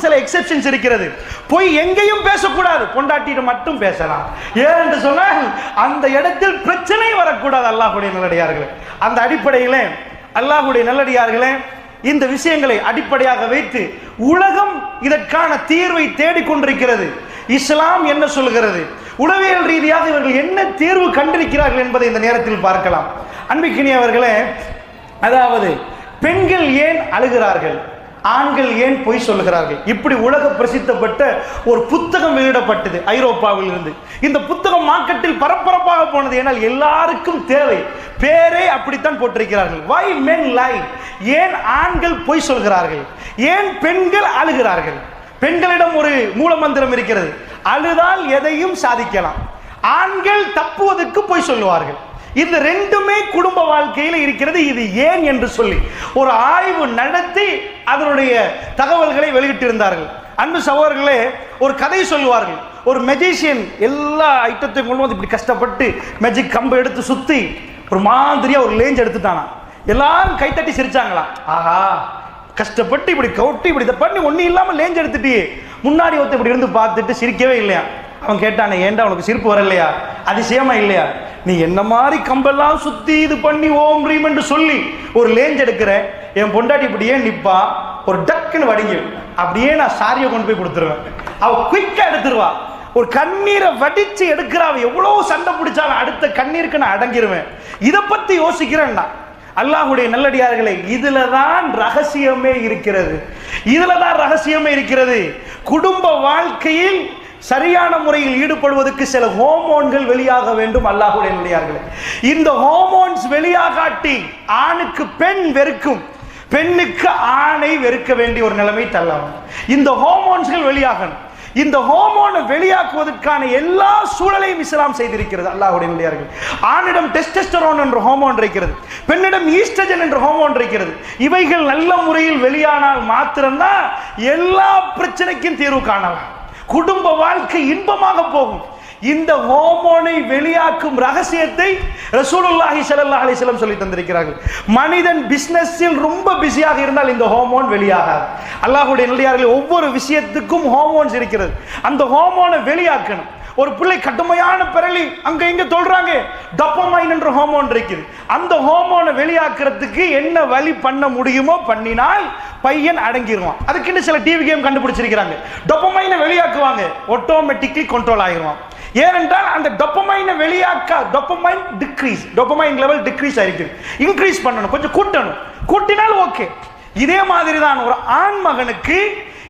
அதுக்கும் சில எக்ஸெப்ஷன்ஸ் இருக்கிறது. போய் எங்கேயும் பேசக்கூடாது. பொண்டாட்டிட்டு மட்டும் பேசலாம். ஏன் என்று சொன்னால் அந்த இடத்தில் பிரச்சனை வரக்கூடாது அல்லாஹுடைய நல்லடியார்களே. அந்த அடிப்படையிலே அல்லாஹுடைய நல்லடியார்களே இந்த விஷயங்களை அடிப்படையாக வைத்து உலகம் இதற்கான தீர்வை தேடிக்கொண்டிருக்கிறது. இஸ்லாம் என்ன சொல்கிறது? உளவியல் ரீதியாக இவர்கள் என்ன தீர்வு கண்டிருக்கிறார்கள் என்பதை இந்த நேரத்தில் பார்க்கலாம். அன்பிக்கினி அவர்களே அதாவது பெண்கள் ஏன் அழுகிறார்கள்? ஆண்கள் ஏன் பொய் சொல்லுகிறார்கள்? இப்படி உலக பிரசித்தப்பட்ட ஒரு புத்தகம் வெளியிடப்பட்டது ஐரோப்பாவில் இருந்து இந்த புத்தகம் மார்க்கெட்டில் பரபரப்பாக போனது ஏனால் எல்லாருக்கும் தேவை. பேரே அப்படித்தான் போட்டிருக்கிறார்கள். வை மென் லை ஏன் ஆண்கள் பொய் சொல்கிறார்கள்? ஏன் பெண்கள் அழுகிறார்கள்? பெண்களிடம் ஒரு மூலமந்திரம் இருக்கிறது. அழுதால் எதையும் சாதிக்கலாம். ஆண்கள் தப்புவதற்கு பொய் சொல்லுவார்கள். இந்த ரெண்டுமே குடும்ப வாழ்க்கையில் இருக்கிறது இது ஏன் என்று சொல்லி ஒரு ஆய்வு நடத்தி அதனுடைய தகவல்களை வெளியிட்டிருந்தார்கள். அன்பு சகோதரர்களே ஒரு கதை சொல்லுவார்கள். ஒரு மெஜிஷியன் எல்லா ஐட்டத்தையும் கொண்டு வந்து இப்படி கஷ்டப்பட்டு மெஜிக் கம்பை எடுத்து சுத்தி ஒரு மாதிரியா ஒரு லேஞ்ச் எடுத்துட்டானா. எல்லாரும் கைத்தட்டி சிரிச்சாங்களா. ஆஹா கஷ்டப்பட்டு இப்படி கவுட்டி இப்படி இதை பண்ணி ஒன்றும் இல்லாமல் லேஞ்ச் எடுத்துட்டு முன்னாடி ஒருத்தர் இப்படி இருந்து பார்த்துட்டு சிரிக்கவே இல்லையா. அவன் கேட்டானே ஏன்டா உனக்கு சிரிப்பு வரலையா? அதிசயமா இல்லையா? நீ என்ன மாதிரி கம்பெல்லாம் சுத்தி இது பண்ணி ஓம் ரீம் என்று சொல்லி ஒரு லேஞ்ச் எடுக்கிற என் பொண்டாட்டி இப்படியே நிப்பா? ஒரு டக்குன்னு வடிங்க. அப்படியே நான் சாரியை கொண்டு போய் கொடுத்துருவேன். அவ குயிக்கா எடுத்துருவா. ஒரு கண்ணீரை வடிச்சு எடுக்கிறா அவ எவ்வளவு சண்டை பிடிச்சாலும் அடுத்த கண்ணீருக்கு நான் அடங்கிருவேன். இதை பத்தி யோசிக்கிறேன்டா. அல்லாஹுடைய நல்லடியார்களே இதுல தான் ரகசியமே இருக்கிறது. இதுல தான் ரகசியமே இருக்கிறது. குடும்ப வாழ்க்கையில் சரியான முறையில் ஈடுபடுவதற்கு சில ஹோமோன்கள் வெளியாக வேண்டும் அல்லாஹுடைய நல்லடியார்களே இந்த ஹோமோன்ஸ் வெளியாகாட்டி ஆணுக்கு பெண் வெறுக்கும். பெண்ணுக்கு ஆணை வெறுக்க வேண்டிய ஒரு நிலைமை தள்ளலாம் இந்த ஹோமோன்ஸ்கள் வெளியாகணும். இந்த ஹோமோனை வெளியாக்குவதற்கான எல்லா சூழலையும் இஸ்லாம் செய்திருக்கிறது அல்லாஹுடைய நிலையார்கள் ஆணிடம் டெஸ்டெஸ்டரோன் என்ற ஹோமோன் இருக்கிறது. பெண்ணிடம் ஈஸ்டஜன் என்ற ஹோமோன் இருக்கிறது. இவைகள் நல்ல முறையில் வெளியானால் மாத்திரம்தான் எல்லா பிரச்சனைக்கும் தீர்வு காணலாம். குடும்ப வாழ்க்கை இன்பமாக போகும். இந்த ஹோமோனை வெளியாக்கும் ரகசியத்தை ரசூலுல்லாஹி ஸல்லல்லாஹு அலைஹி வஸல்லம் சொல்லி தந்திருக்கிறார்கள். மனிதன் பிசினஸில் ரொம்ப பிஸியாக இருந்தால் இந்த ஹோமோன் வெளியாகாது. அல்லாஹ்வுடைய நல்லடியார்கள் ஒவ்வொரு விஷயத்துக்கும் ஹோமோன்ஸ் இருக்கிறது. அந்த ஹோமோனை வெளியாக்கணும். ஒரு பிள்ளை கடுமையான பிறலி அங்க இங்க சொல்றாங்க டொப்பமைன் என்ற ஹோமோன் இருக்குது. அந்த ஹோமோனை வெளியாக்குறதுக்கு என்ன வழி பண்ண முடியுமோ பண்ணினால் பையன் அடங்கிடுவான் அதுக்குன்னு சில டிவி கேம் கண்டுபிடிச்சிருக்கிறாங்க. டொப்பமைனை வெளியாக்குவாங்க. ஆட்டோமேட்டிக்லி கண்ட்ரோல் ஆகிருவான். ஏனென்றால் அந்த டொப்பமைனை வெளியாக்க dopamine decrease dopamine level decrease ஆகிருக்கு இன்க்ரீஸ் பண்ணணும். கொஞ்சம் கூட்டணும். கூட்டினால் ஓகே இதே மாதிரி தான் ஒரு ஆண் மகனுக்கு